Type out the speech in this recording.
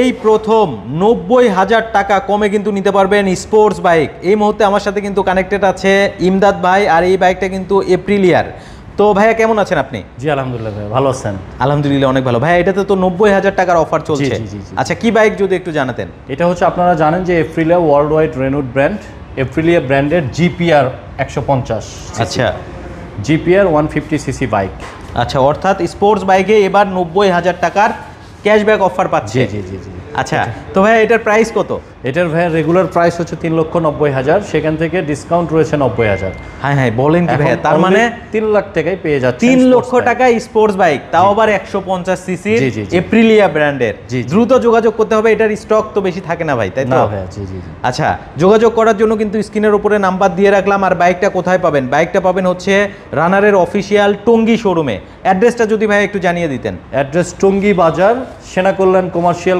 এই প্রথম নব্বই হাজার টাকা কমে কিন্তু নিতে পারবেন স্পোর্টস বাইক এই মুহূর্তে আমার সাথে কিন্তু কানেক্টেড আছে ইমদাদ ভাই আর এই বাইকটা কিন্তু এপ্রিলিয়ার তো ভাইয়া কেমন আছেন আপনি? জি আলহামদুলিল্লাহ ভাই ভালো আছেন। আলহামদুলিল্লাহ অনেক ভালো। ভাইয়া এটাতে তো নব্বই হাজার টাকার অফার চলছে। আচ্ছা কি বাইক যদি একটু জানাতেন? এটা হচ্ছে আপনারা জানেন যে Aprilia world wide renowned brand Aprilia ব্র্যান্ডের জিপিআর একশো পঞ্চাশ আচ্ছা। GPR one fifty CC bike আচ্ছা অর্থাৎ স্পোর্টস বাইকে এবার নব্বই হাজার টাকার ক্যাশব্যাক অফার পাচ্ছে। জি জি জি আচ্ছা তো ভাইয়া এটার প্রাইস কত? এটার ভাই রেগুলার প্রাইস হচ্ছে তিন লক্ষ নব্বই হাজার সেখান থেকে ডিসকাউন্ট রয়েছে নব্বই হাজার। হ্যাঁ হ্যাঁ বলেন কি এখন তার মানে তিন লাখ টাকায় পেয়ে যাচ্ছে তিন লক্ষ টাকা স্পোর্টস বাইক তাও আবার একশো পঞ্চাশ সিসি। এপ্রিলিয়া ব্র্যান্ডের। দ্রুত যোগাযোগ করতে হবে এটার স্টক তো বেশি থাকে না ভাই তাই তো? আচ্ছা যোগাযোগ করার জন্য কিন্তু স্ক্রিনের উপরে নাম্বার দিয়ে রাখলাম আর বাইকটা কোথায় পাবেন? বাইকটা পাবেন হচ্ছে রানারের অফিসিয়াল টঙ্গি শোরুমে অ্যাড্রেসটা যদি ভাই একটু জানিয়ে দিতেন। অ্যাড্রেস টঙ্গি বাজার সেনা কল্যাণ কমার্শিয়াল